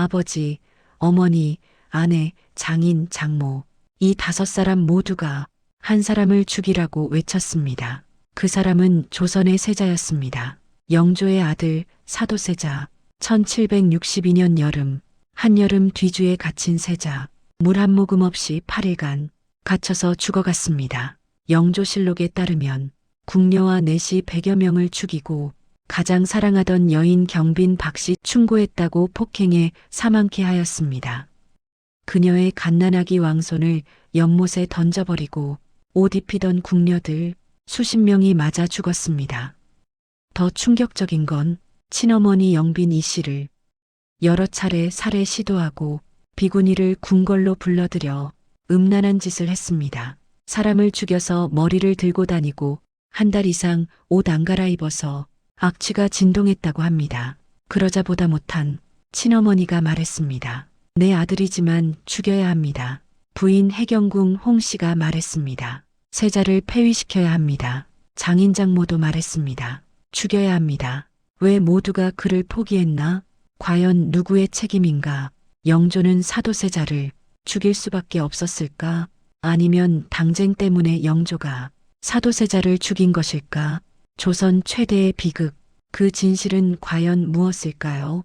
아버지, 어머니, 아내, 장인, 장모, 이 다섯 사람 모두가 한 사람을 죽이라고 외쳤습니다. 그 사람은 조선의 세자였습니다. 영조의 아들 사도세자, 1762년 여름, 한여름 뒤주에 갇힌 세자, 물 한 모금 없이 8일간 갇혀서 죽어갔습니다. 영조실록에 따르면 궁녀와 내시 100여 명을 죽이고 가장 사랑하던 여인 경빈 박씨 충고했다고 폭행해 사망케 하였습니다. 그녀의 갓난아기 왕손을 연못에 던져버리고 옷 입히던 궁녀들 수십 명이 맞아 죽었습니다. 더 충격적인 건 친어머니 영빈 이 씨를 여러 차례 살해 시도하고 비구니를 궁궐로 불러들여 음란한 짓을 했습니다. 사람을 죽여서 머리를 들고 다니고 한 달 이상 옷 안 갈아입어서 악취가 진동했다고 합니다. 그러자 보다 못한 친어머니가 말했습니다. 내 아들이지만 죽여야 합니다. 부인 해경궁 홍 씨가 말했습니다. 세자를 폐위시켜야 합니다. 장인장모도 말했습니다. 죽여야 합니다. 왜 모두가 그를 포기했나? 과연 누구의 책임인가? 영조는 사도세자를 죽일 수밖에 없었을까? 아니면 당쟁 때문에 영조가 사도세자를 죽인 것일까? 조선 최대의 비극, 그 진실은 과연 무엇일까요?